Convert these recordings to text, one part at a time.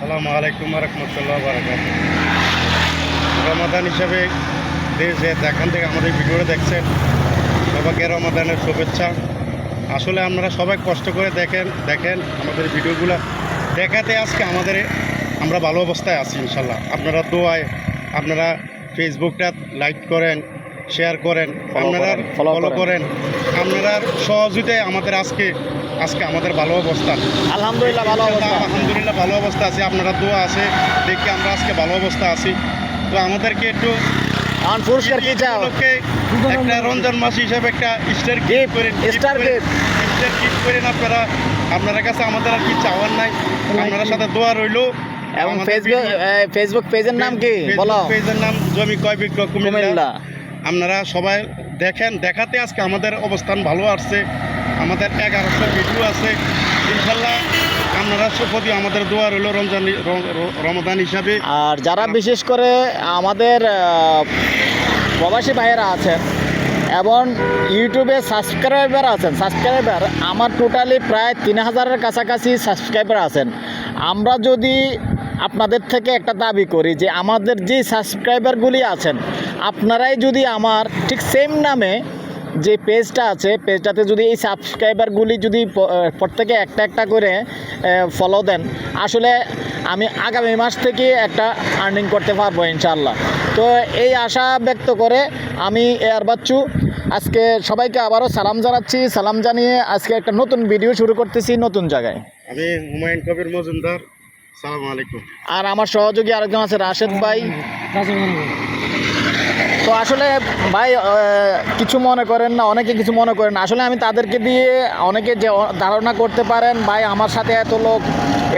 আসসালামু আলাইকুম রহমতুল্লাহ বারাকাত। রমাদান হিসাবে যে- যে যেখান থেকে আমাদের ভিডিওটা দেখছেন। সবাইকে রমাদানের শুভেচ্ছা। আসলে আপনারা সবাই কষ্ট করে দেখেন দেখেন আমাদের ভিডিওগুলো। দেখাতে আজকে আমাদের আমরা ভালো অবস্থায় আছি ইনশাল্লাহ। আপনারা দোয়ায় আপনারা ফেসবুকটা লাইক করেন শেয়ার করেন আপনারা ফলো করেন। করেন। আপনারা সহযোগিতায় আমাদের আজকে আজকে আমাদের ভালো অবস্থা। আলহামদুলিল্লাহ ভালো অবস্থা। আলহামদুলিল্লাহ ভালো অবস্থা আছে আপনারা দোয়া আছে দেখি আমরা আজকে ভালো অবস্থা আছি। তো আমাদেরকে একটু পুরস্কার কি চাও? একটা রমজান মাস হিসাবে একটা স্টার গিফট করে star gift। স্টার গিফট করেন আপনারা আপনার কাছে আমাদের আর কি চাওয়ার নাই। আপনার সাথে দোয়া রইল। এবং ফেসবুক ফেসবুক পেজের নাম কি? বলো। পেজের নাম জমি কয় বিক্রয় কুমিল্লা। কুমিল্লা। আপনারা সবাই দেখেন দেখাতে আজকে আমাদের অবস্থান ভালো আসছে। আমাদের এগারোশো ভিডিও আছে। ইনশাল্লাহ আপনারা প্রতি আমাদের দোয়া রইল রমজান রমজান হিসাবে। আর যারা বিশেষ করে আমাদের প্রবাসী ভাইয়েরা আছেন এবং ইউটিউবে সাবস্ক্রাইবার আছেন, সাবস্ক্রাইবার, আমার টোটালি প্রায় তিন হাজারের কাছাকাছি সাবস্ক্রাইবার আছেন। আমরা যদি আপনাদের থেকে একটা দাবি করি যে আমাদের যে সাবস্ক্রাইবারগুলি আছেন, আপনারাই যদি আমার ঠিক সেম নামে যে পেজটা আছে পেজটাতে যদি এই সাবস্ক্রাইবারগুলি যদি প্রত্যেকে একটা একটা করে ফলো দেন আসলে আমি আগামী মাস থেকে একটা আর্নিং করতে পারব ইনশাল্লাহ তো এই আশা ব্যক্ত করে আমি এয়ার বাচ্চু আজকে সবাইকে আবারও সালাম জানাচ্ছি। সালাম জানিয়ে আজকে একটা নতুন ভিডিও শুরু করতেছি নতুন জায়গায়। আমি হুমায়ুন কবির মজুমদার। সালাম আলাইকুম। আর আমার সহযোগী আরেকজন আছে রাশেদ ভাই। তো আসলে ভাই কিছু মনে করেন না, অনেকে কিছু মনে করেন আসলে আমি তাদেরকে দিয়ে অনেকে যে ধারণা করতে পারেন, ভাই, আমার সাথে এত লোক,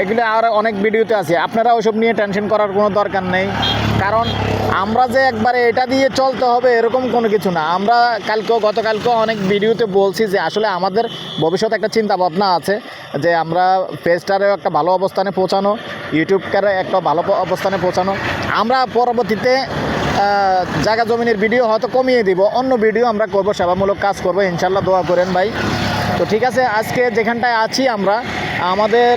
এগুলো আর অনেক ভিডিওতে আছে। আপনারা ওসব নিয়ে টেনশন করার কোনো দরকার নেই। কারণ আমরা যে একবারে এটা দিয়ে চলতে হবে, এরকম কোনো কিছু না। আমরা কালকেও, গতকালকেও অনেক ভিডিওতে বলছি যে, আসলে আমাদের ভবিষ্যতে একটা চিন্তা ভাবনা আছে যে, আমরা পেজটারেও একটা ভালো অবস্থানে পৌঁছানো, ইউটিউবকারে একটা ভালো অবস্থানে পৌঁছানো। আমরা পরবর্তীতে জায়গা জমিনের ভিডিও হয়তো কমিয়ে দিব। অন্য ভিডিও আমরা করব, সেবামূলক কাজ করব ইনশাল্লাহ দোয়া করেন ভাই। তো ঠিক আছে, আজকে যেখানটায় আছি আমরা, আমাদের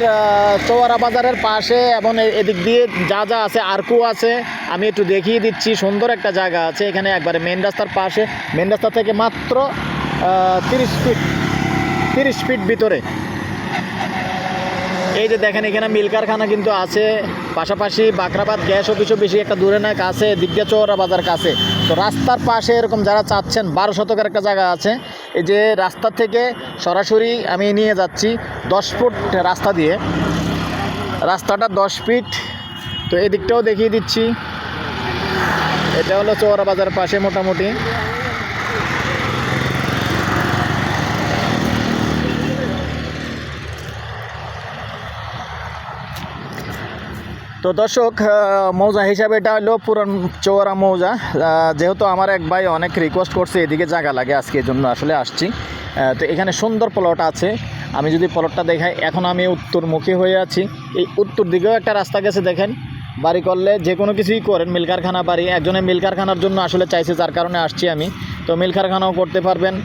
চৌয়ারা বাজারের পাশে এবং এদিক দিয়ে যা যা আছে, আরকু আছে, আমি একটু দেখিয়ে দিচ্ছি, সুন্দর একটা জায়গা আছে এখানে একবারে মেন রাস্তার পাশে। মেন রাস্তা থেকে মাত্র তিরিশ ফিট তিরিশ ফিট ভিতরে। এই যে দেখেন, এখানে মিল কারখানা কিন্তু আছে। পাশাপাশি বাকরাবাদ গ্যাস অফিসও বেশি একটা দূরে না, কাছে দিগ্গা চৌরা বাজার কাছে। তো রাস্তার পাশে এরকম যারা চাচ্ছেন, বারো শতকের একটা জায়গা আছে। এই যে রাস্তা থেকে সরাসরি আমি নিয়ে যাচ্ছি দশ ফুট রাস্তা দিয়ে। রাস্তাটা দশ ফিট। তো এদিকটাও দেখিয়ে দিচ্ছি। এটা হলো চৌরা বাজার পাশে মোটামুটি। তো দর্শক মৌজা হিসাবে এটা হলো পুরান চৌরা মৌজা। যেহেতু আমার এক ভাই অনেক রিকোয়েস্ট করছে, এদিকে জায়গা লাগে, আজকে এই জন্য আসলে আসছি। তো এখানে সুন্দর প্লট আছে। আমি যদি প্লটটা দেখাই, এখন আমি উত্তরমুখী হয়ে আছি। এই উত্তর দিকেও একটা রাস্তা গেছে, দেখেন। বাড়ি করলে যে কোনো কিছুই করেন মিল কারখানা বাড়ি। একজনে মিল কারখানার জন্য আসলে চাইছে, যার কারণে আসছি আমি। তো মিল কারখানাও করতে পারবেন।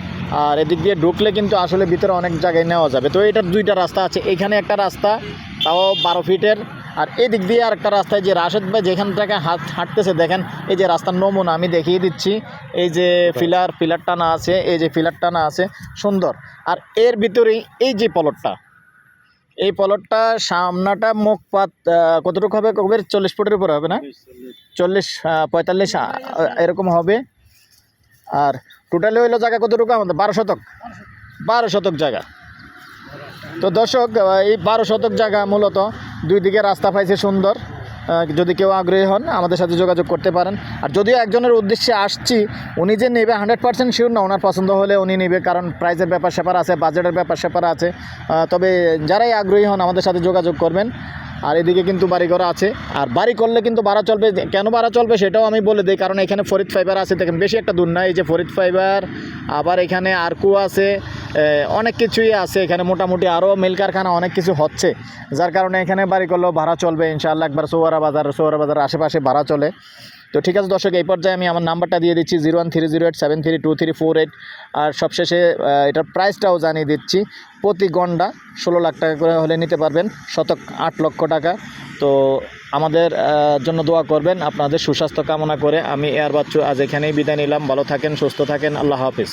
আর এদিক দিয়ে ঢুকলে কিন্তু আসলে ভিতরে অনেক জায়গায় নেওয়া যাবে। তো এটার দুইটা রাস্তা আছে। এখানে একটা রাস্তা, তাও বারো ফিটের আর এদিক দিয়ে আর একটা রাস্তায় যে রাশেদ ভাই যেখান থেকে হাত হাঁটতেছে, দেখেন, এই যে রাস্তার নমুনা আমি দেখিয়ে দিচ্ছি। এই যে ফিলার ফিলার টানা আছে, এই যে ফিলার টানা আছে, সুন্দর। আর এর ভিতরেই এই যে পলটটা, এই পলটটা সামনাটা মুখ পাত কতটুকু হবে কবে? চল্লিশ ফুটের উপরে হবে না? চল্লিশ পঁয়তাল্লিশ এরকম হবে। আর টোটালি হইল জায়গা কতটুকু? আমাদের বারো শতক। বারো শতক জায়গা। তো দর্শক এই বারো শতক জায়গা মূলত দুই দিকে রাস্তা পাইছে সুন্দর। যদি কেউ আগ্রহী হন, আমাদের সাথে যোগাযোগ করতে পারেন। আর যদিও একজনের উদ্দেশ্যে আসছি, উনি যে নেবে হান্ড্রেড পার্সেন্ট শিওর না, ওনার পছন্দ হলে উনি নেবে, কারণ প্রাইজের ব্যাপার স্যাপার আছে বাজেটের ব্যাপার স্যাপার আছে। তবে যারাই আগ্রহী হন, আমাদের সাথে যোগাযোগ করবেন। আর এদিকে কিন্তু বাড়ি ঘর আছে। আর বাড়ি করলে কিন্তু ভাড়া চলবে। কেন ভাড়া চলবে সেটাও আমি বলে দিই, কারণ এখানে ফরিদ ফাইবার আছে। দেখেন, বেশি একটা দূর নাই এই যে ফরিদ ফাইবার, আবার এখানে আরকু আছে অনেক কিছুই আছে। এখানে মোটামুটি আরও মিল কারখানা অনেক কিছু হচ্ছে। যার কারণে এখানে বাড়ি করলেও ভাড়া চলবে, ইনশাআল্লাহ একবার সোয়ারা বাজার সোয়ারা বাজার আশেপাশে ভাড়া চলে। তো ঠিক আছে দর্শক, এই পর্যায়ে আমি আমার নাম্বারটা দিয়ে দিচ্ছি zero one three zero eight seven three two three four eight. আর সবশেষে এটার প্রাইসটাও জানিয়ে দিচ্ছি। প্রতি গন্ডা ষোলো লাখ টাকা করে হলে নিতে পারবেন, শতক আট লক্ষ টাকা। তো আমাদের জন্য দোয়া করবেন আপনাদের সুস্বাস্থ্য কামনা করে। আমি এয়ার বাচ্চু আজ এখানেই বিদায় নিলাম। ভালো থাকেন, সুস্থ থাকেন। আল্লাহ হাফিজ।